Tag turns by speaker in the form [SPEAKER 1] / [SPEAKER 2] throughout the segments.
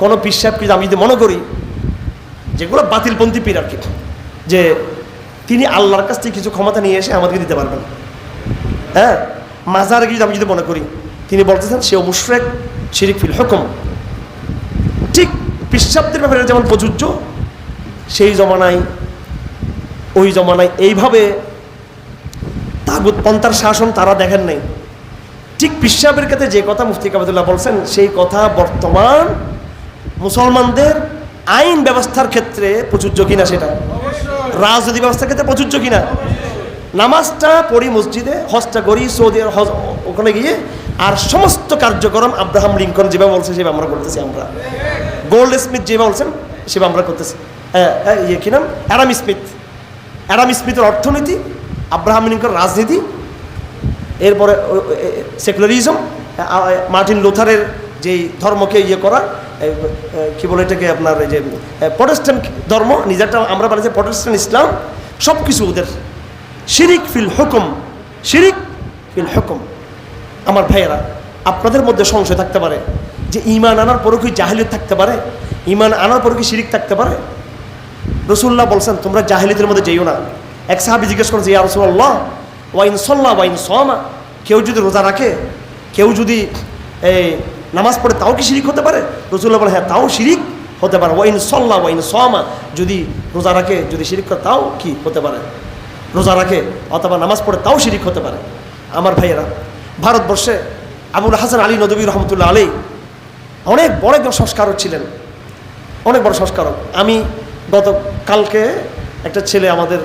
[SPEAKER 1] কোনো পিসাবকে আমি যদি মনে করি, যেগুলো বাতিলপন্থী পীর আর কি, যে তিনি আল্লাহর কাছ থেকে কিছু ক্ষমতা নিয়ে এসে আমাদেরকে দিতে পারবেন। হ্যাঁ? মাজার গিয়ে আমি যদি মনে করি, তিনি বলতেছেন সেও মুশরেক, শিরিক ফিল হুকুম। ঠিক পিসাবদের ব্যাপারে যেমন প্রযোজ্য, সেই জমানায়, ওই জমানায় এইভাবে তাগুত পন্থার শাসন তারা দেখেন নাই। ঠিক পিসাবের কাছে যে কথা মুফতি কাবাদুল্লাহ বলছেন সেই কথা বর্তমান মুসলমানদের আইন ব্যবস্থার ক্ষেত্রে প্রযোজ্য কিনা সেটা? রাজনৈতিক ব্যবস্থার ক্ষেত্রে প্রযোজ্য কিনা? নামাজটা পড়ি মসজিদে হজটা করি সৌদি হজ ওখানে গিয়ে আর সমস্ত কার্যক্রম আব্রাহাম লিঙ্কন যেভাবে বলছে সেভাবে আমরা করতেছি আমরা। গোল্ড স্মিথ যেভাবে বলছেন সেভাবে আমরা করতেছি। হ্যাঁ, হ্যাঁ, ইয়ে কি নাম? Arum Smith. অ্যারাম স্মিথের অর্থনীতি আব্রাহাম লিঙ্কন রাজনীতি এরপরে সেকুলারিজম মার্টিন লুথারের যেই ধর্মকে ইয়ে করা এ, বলে এটাকে আপনার এই যে প্রটেস্ট্যান্ট ধর্ম নিজেরটা আমরা বলেছি প্রটেস্ট্যান্ট ইসলাম সব কিছু ওদের শিরিক ফিল হুকুম শিরিক ফিল হুকুম। আমার ভাইয়েরা আপনাদের মধ্যে সংশয় থাকতে পারে যে ইমান আনার পরে কি জাহিলিয়ত থাকতে পারে? ইমান আনার পরে কি শিরিক থাকতে পারে? রসুল্লাহ বলছেন তোমরা জাহিলিদের মধ্যে যেও না। এক সাহাবি জিজ্ঞেস করেছে ইয়া রসুল্লাহ ওয়াইন সল্লাহ ওয়াইন সমা কেউ যদি রোজা রাখে, কেউ যদি এই নামাজ পড়ে, তাও কি শিরিক হতে পারে? রসুল্লাহ বলে হ্যাঁ তাও শিরিক হতে পারে। ওয়াইন সল্লাহ ওয়াইন সমা যদি রোজা রাখে, যদি শিরিক করে, তাও কি হতে পারে? রোজা রাখে অথবা নামাজ পড়ে, তাও শিরিক হতে পারে। আমার ভাইয়েরা, ভারতবর্ষে আবুল হাসান আলী নদবী রহমতুল্লাহ আলী অনেক বড় একজন সংস্কারক ছিলেন। অনেক বড় সংস্কারক। আমি গত কালকে একটা ছেলে আমাদের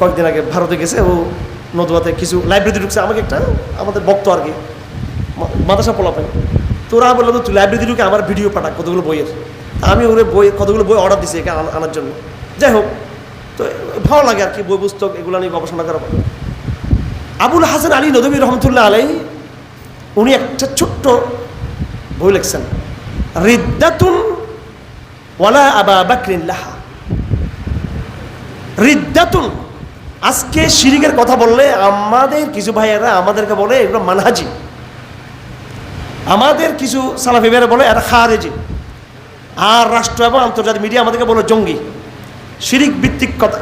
[SPEAKER 1] কয়েকদিন আগে ভারতে গেছে, ও নদুয়াতে কিছু লাইব্রেরি ঢুকছে। আমাকে একটা, আমাদের বক্ত আর কি, মা- মাদ্রাসা পোলাপেন তোরা বলল তো তুই লাইব্রেরি ঢুকে আমার ভিডিও পাঠা কতগুলো বইয়ের। আমি ওরে বই, কতগুলো বই অর্ডার দিছি এখানে আনার জন্য। যাই হোক, তো ভালো লাগে আর কি, বই, পুস্তক এগুলো নিয়ে গবেষণা করা আবুল হাসান আলী নদবী রহমতুল্লাহ আলাই, উনি একটা ছোট্ট বই লিখছেন। রিদ্দাতুন ওয়ালা আবা বাকরিন লাহা। রিদ্দাতুন আজকে শিরিকের কথা বললে আমাদের কিছু ভাইয়েরা আমাদেরকে বলে এগুলো মানহাজি। আমাদের কিছু সালাফি ভাইয়েরা বলে এটা খারেজি। আর রাষ্ট্র এবং আন্তর্জাতিক মিডিয়া আমাদেরকে বলে জঙ্গি। শিরিক ভিত্তিক কথা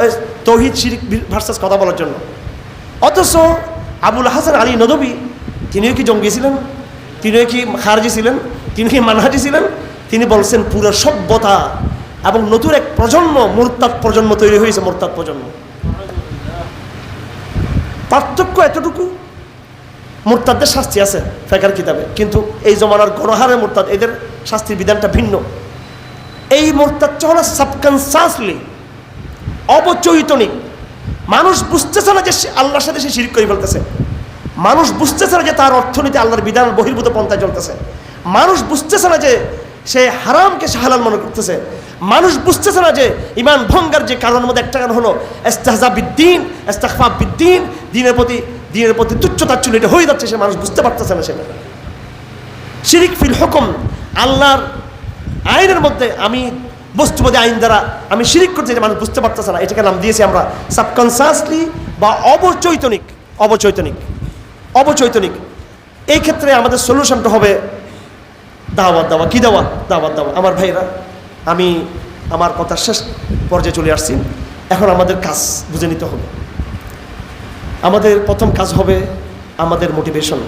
[SPEAKER 1] তহিদ শিরিক ভার্সাস কথা বলার জন্য। অথচ আবুল হাসান আলী নদবী, তিনিও কি জঙ্গি ছিলেন? তিনিও কি খারজি ছিলেন? তিনি কি মানহাজি ছিলেন? তিনি বলছেন পুরো সভ্যতা এবং নতুন এক প্রজন্ম, মোরতাদ প্রজন্ম তৈরি হয়েছে, মোরতাদ প্রজন্ম। পার্থক্য এতটুকু? মোরতাদের শাস্তি আছে ফেকার কিতাবে, কিন্তু এই জমানার গণহারে মোরতাদ, এদের শাস্তির বিধানটা ভিন্ন। এই মোরতাদটা হলো সাবকনসাসলি অবচৈতনিক। মানুষ বুঝতেছে না যে আল্লাহর সাথে সে শিরিক করে ফেলতেছে। মানুষ বুঝতেছে না যে তার অর্থনীতি আল্লাহর বিধান বহির্ভূত পন্থায় চলতেছে। মানুষ বুঝতেছে না যে সে হারামকে সে হালাল মনে করতেছে। মানুষ বুঝতেছে না যে ইমান ভঙ্গার যে কারণের মধ্যে একটা কারণ হলো এস্তাহজা বিদ্দিন এস্তাকফা বিদ্দিন, দিনের প্রতি দিনের প্রতি তুচ্ছতাচ্ছুল এটা হয়ে যাচ্ছে, সে মানুষ বুঝতে পারতেছে না সেটা। শিরিক ফিল হুকুম, আল্লাহর আইনের মধ্যে আমি বস্তুবাদী আইন দ্বারা আমি শিরিক করছি এটা মানুষ বুঝতে পারতেছে না। এটাকে নাম দিয়েছি আমরা সাবকনসাসলি বা অবচৈতনিক অবচৈতনিক অবচৈতনিক। এই ক্ষেত্রে আমাদের সলিউশনটা হবে দাওয়াত দেওয়া। কী দেওয়া দাওয়াত দেওয়া। আমার ভাইরা আমি আমার কথার শেষ পর্যায়ে চলে আসছি। এখন আমাদের কাজ বুঝে নিতে হবে। আমাদের প্রথম কাজ হবে আমাদের মোটিভেশন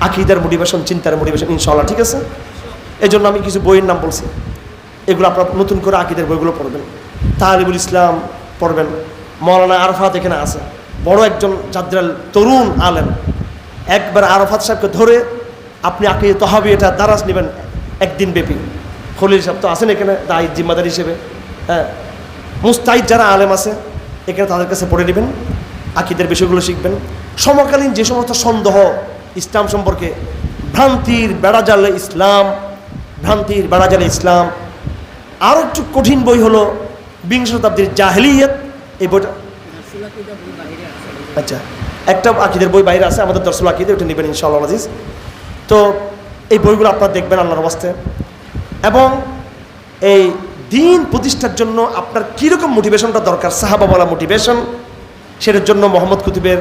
[SPEAKER 1] আকিদার মোটিভেশন চিন্তার মোটিভেশন ইনশাল্লাহ ঠিক আছে? এই জন্য আমি কিছু বইয়ের নাম বলছি। এগুলো আপনারা নতুন করে আকিদের বইগুলো পড়বেন। তালিবুল ইসলাম পড়বেন। মৌলানা আরফাত এখানে আছে। বড় একজন জাদ্রাল তরুণ আলেন একবার আরফাত সাহেবকে ধরে আপনি আকিদে তহাবি এটা দ্বারাজ নেবেন একদিন ব্যাপী। খলিল সাহেব তো আছেন এখানে, দায়ী জিম্মাদার হিসেবে। হ্যাঁ মুস্তাহিদ যারা আলেম আছে, এখানে তাদের কাছে পড়ে নেবেন, আকিদের বিষয়গুলো শিখবেন। সমকালীন যে সমস্ত সন্দেহ ইসলাম সম্পর্কে, ভ্রান্তির বেড়াজালে ইসলাম, ভ্রান্তির বেড়াজালে ইসলাম আরও একটু কঠিন বই হলো বিংশ শতাব্দীর জাহেলিয়ত, এই বইটা আচ্ছা একটা আকিদের বই বাইরে আছে, আমাদের দর্শল আকিদে, ওটা নেবেন ইনশাআল্লাহ আজিজ। তো এই বইগুলো আপনারা দেখবেন আল্লাহর বাস্তে এবং এই দিন প্রতিষ্ঠার জন্য আপনার কীরকম মোটিভেশনটা দরকার? সাহাবা বলা মোটিভেশন সেটার জন্য মোহাম্মদ কুতুবের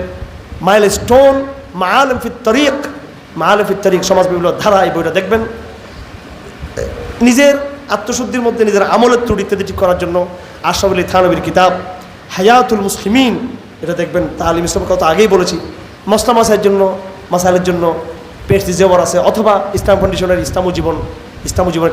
[SPEAKER 1] মাইল স্টোন মা আলম ফির তরিক। মা আলম ফির তরিক সমাজ বিভিন্ন ধারা এই বইটা দেখবেন। নিজের আত্মশুদ্ধির মধ্যে নিজের আমলের ত্রুটি ইত্যাদি ঠিক করার জন্য আশরাফ আলী থানবীর কিতাব, হায়াতুল মুসলিমিন, এটা দেখবেন, তালিম ইসলাম কত আগেই বলেছি। মসলা মাসাইয়ের জন্য, মাসাইলের জন্য পেটসি জবর আছে, অথবা ইসলাম ফাউন্ডেশনের ইসলাম জীবন ইসলাম জীবন